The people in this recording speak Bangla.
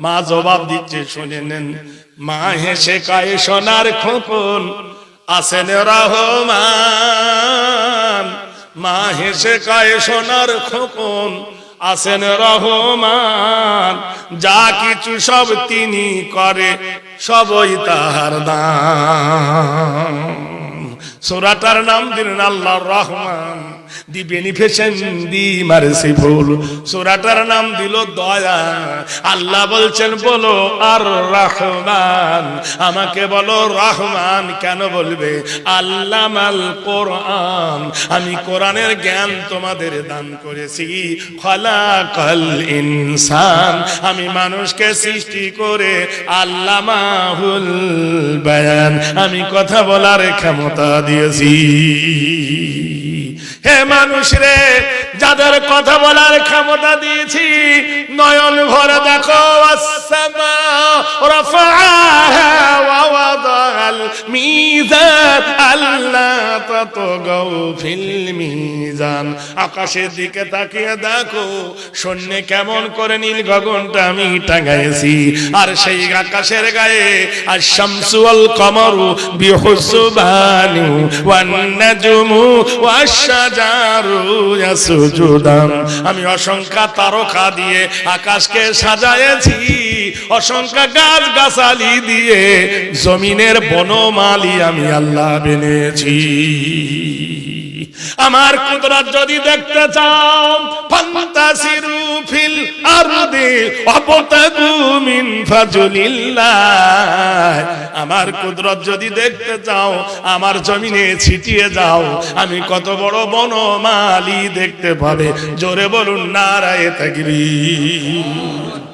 মা জবাব দিচ্ছে, শুনে নেন। মা হেসে কায়ে, সোনার খোকন আসেন রহমান। মা হেসে কায়ে, সোনার খোকন আসেন রহমান। যা কিছু সব তিনি করে, সবই তাহার দান সোরাটার নাম দিলেন আল্লাহ রহমান। দি বেনিফিশন দি মার্সিফুল সোরাটার নাম দিল দয়া। আল্লাহ বলছেন, বলো, আর রহমান। আমাকে বলো, রহমান কেন বলবে? আল্লামাল কোরআন, আমি কোরআনের জ্ঞান তোমাদের দান করেছি। খলাকাল ইনসান, আমি মানুষকে সৃষ্টি করে আল্লামাহুল বায়ান। আমি কথা বলার ক্ষমতা দিয়েছি। হে মানুষ রে যাদের কথা বলার ক্ষমতা দিয়েছি নয়ন ভরে দেখো আল্লাহ। মিজান। আকাশের দিকে তাকিয়ে দেখো শূন্য কেমন করে নীল গগনটা আমি টাঙাইছি। আর সেই আকাশের গায়ে, আর শামসু আল কমরু বিহুসবানু, ওয়ান নাজমু ওয়াশজারু ইয়াসজুদান আমি অসংখ্য তারকা দিয়ে আকাশকে সাজায়েছি। অসংখ্য গাছ গাছালি দিয়ে জমিনের বনমালি আমি আল্লাহ বেনেছি। আমার কুদরত যদি দেখতে চাও, ফান্তাসিরু ফিল আরদি ওয়াবতাগু মিন আমার কুদরত যদি দেখতে চাও, আমার জমিনে ছিটিয়ে যাও, আমি কত বড় বনমালি দেখতে পাবে। জোরে বলুন, নারায়ে তাকবীর।